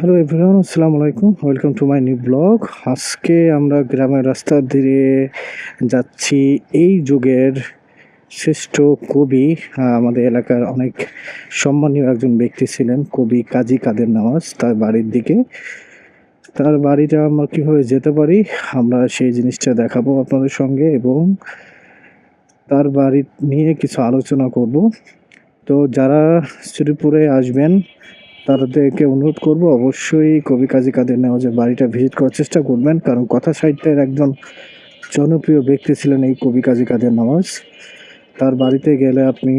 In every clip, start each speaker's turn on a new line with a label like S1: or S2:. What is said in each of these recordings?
S1: Hello everyone আসসালামু আলাইকুম welcome to my new blog আজকে আমরা গ্রামের রাস্তা ধীরে যাচ্ছি। এই যুগের শ্রেষ্ঠ কবি আমাদের এলাকার অনেক সম্মানীয় একজন ব্যক্তি ছিলেন, কবি কাজী কাদের নামাজ। তার বাড়ির দিকে। তার বাড়িতে আমরা কীভাবে যেতে পারি, আমরা সেই জিনিসটা দেখাবো আপনাদের সঙ্গে এবং তার বাড়ি নিয়ে কিছু আলোচনা করব। তো যারা শ্রীপুরে আসবেন তাদেরকে অনুরোধ করব, অবশ্যই কবি কাজী কাদের নেওয়াজের বাড়িটা ভিজিট করার চেষ্টা করবেন, কারণ কথা সাহিত্যের একজন জনপ্রিয় ব্যক্তি ছিলেন এই কবি কাজী কাদের নওয়াজ। তার বাড়িতে গেলে আপনি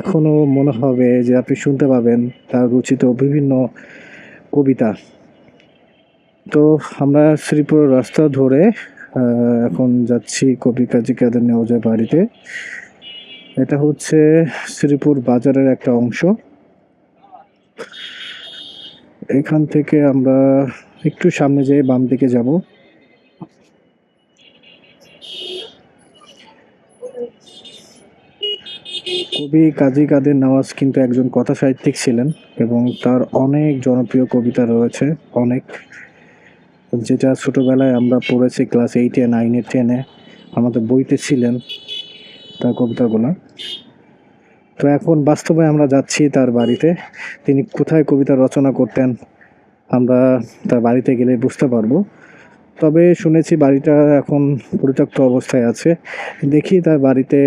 S1: এখনও মনে হবে যে আপনি শুনতে পাবেন তার রচিত বিভিন্ন কবিতা। তো আমরা শ্রীপুর রাস্তা ধরে এখন যাচ্ছি কবি কাজী কাদের নেওয়াজের বাড়িতে। এটা হচ্ছে শ্রীপুর বাজারের একটা অংশ। এখান থেকে আমরা একটু সামনে যেয়ে বাম দিকে যাব। কবি কাজী কাদের নওয়াজ কিন্তু একজন কথা সাহিত্যিক ছিলেন এবং তার অনেক জনপ্রিয় কবিতা রয়েছে, অনেক। যেটা ছোটবেলায় আমরা পড়েছি ক্লাস এইটে নাইনে টেনে আমাদের বইতে ছিলেন তার কবিতাগুলো। তো এখন বাস্তবে আমরা যাচ্ছি তার বাড়িতে। তিনি কোথায় কবিতা রচনা করতেন, আমরা তার বাড়িতে গেলে বুঝতে পারব। তবে শুনেছি বাড়িটা এখন পরিত্যক্ত অবস্থায় আছে। দেখি তার বাড়িতে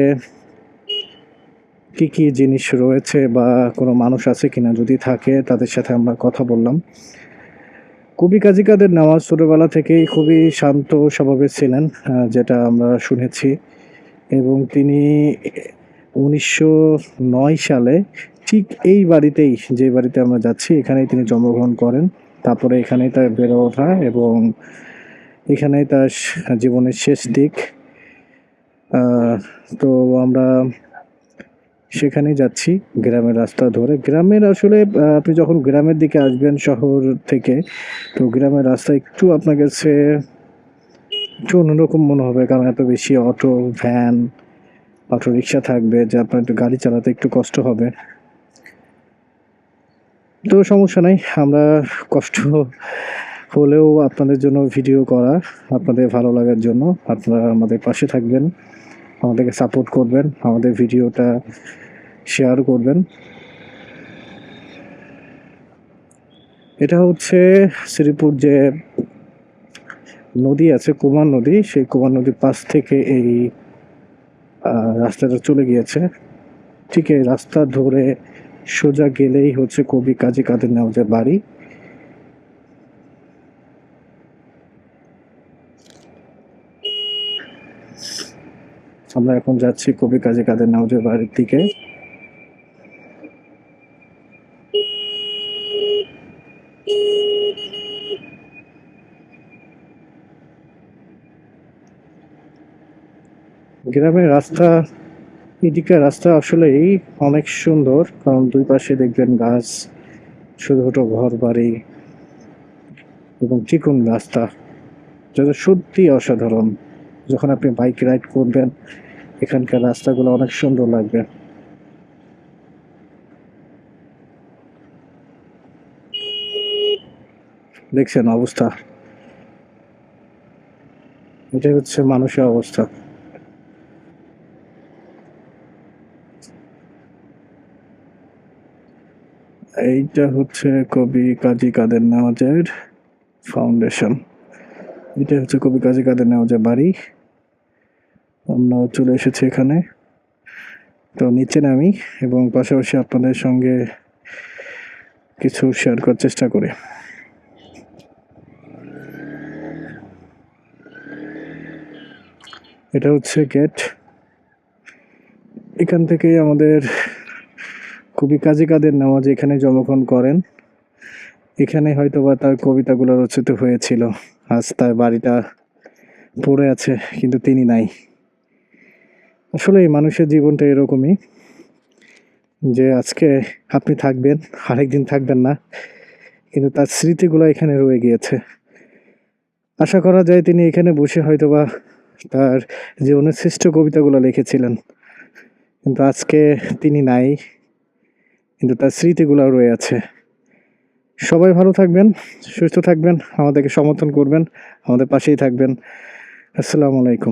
S1: কি কি জিনিস রয়েছে বা কোনো মানুষ আছে কিনা যদি থাকে, তাদের সাথে আমরা কথা বললাম। কবি কাজী কাদের ছোটবেলা থেকেই খুবই শান্ত স্বভাবের ছিলেন যেটা আমরা শুনেছি। এবং তিনি উনিশশো নয় সালে ঠিক এই বাড়িতেই, যে বাড়িতে আমরা যাচ্ছি, এখানেই তিনি জন্মগ্রহণ করেন। তারপরে এখানেই তার বেড়ে ওঠা এবং এখানেই তার জীবনের শেষ দিক। তো আমরা সেখানেই যাচ্ছি গ্রামের রাস্তা ধরে। গ্রামের আসলে আপনি যখন গ্রামের দিকে আসবেন শহর থেকে, তো গ্রামের রাস্তা একটু আপনার কাছে, একটু অন্যরকম মনে হবে। কারণ এত বেশি অটো, ভ্যান অটো রিক্সা থাকবে, যে আপনার একটু গাড়ি চালাতে একটু কষ্ট হবে। তো সমস্যা নাই, আমরা কষ্ট হলেও আপনাদের জন্য ভিডিও করা, আপনাদের ভালো লাগার জন্য আপনারা আমাদের পাশে থাকবেন, আমাদেরকে সাপোর্ট করবেন, আমাদের ভিডিওটা শেয়ার করবেন। এটা হচ্ছে শ্রীপুর যে নদী আছে, কুমার নদী, সেই কুমার নদীর পাশ থেকে এই রাস্তাটা চলে গিয়েছে। ঠিক এই রাস্তা ধরে সোজা গেলেই হচ্ছে কবি কাজী কাদের নামাজের বাড়ি। আমরা এখন যাচ্ছি কবি কাজী কাদের নামাজের বাড়ির দিকে। গ্রামের রাস্তা, এদিকের রাস্তা আসলেই অনেক সুন্দর, কারণ দুই পাশে দেখবেন গাছ ছোট ছোট ঘর বাড়ি এবং চিকন রাস্তা, যেটা সত্যি অসাধারণ। যখন আপনি বাইক রাইড করবেন, এখানকার রাস্তাগুলো অনেক সুন্দর লাগবে। দেখছেন অবস্থা? এটাই হচ্ছে মানুষের অবস্থা। এইটা হচ্ছে কবি কাজী কাদের নেওয়াজের ফাউন্ডেশন এটা হচ্ছে কবি কাজী কাদের নেওয়াজের বাড়ি। আমরা চলে এসেছি এখানে। তো নিচে নামি এবং পাশাপাশি আপনাদের সঙ্গে কিছু শেয়ার করার চেষ্টা করি। এটা হচ্ছে গেট এখান থেকেই আমাদের কবি কাজী কাদের নেওয়াজ এখানে জন্মগ্রহণ করেন। এখানে হয়তো বা তার কবিতাগুলো রচিত হয়েছিল। আজ তার বাড়িটা পড়ে আছে, কিন্তু তিনি নাই। আসলে এই মানুষের জীবনটা এরকমই যে আজকে আপনি থাকবেন, আরেকদিন থাকবেন না, কিন্তু তার স্মৃতিগুলো এখানে রয়ে গিয়েছে। আশা করা যায় তিনি এখানে বসে হয়তোবা তার জীবনের শ্রেষ্ঠ কবিতাগুলো লিখেছিলেন। কিন্তু আজকে তিনি নাই। কিন্তু তার স্মৃতিগুলো রয়ে আছে। সবাই ভালো থাকবেন, সুস্থ থাকবেন, আমাদেরকে সমর্থন করবেন, আমাদের পাশেই থাকবেন। আসসালামু আলাইকুম।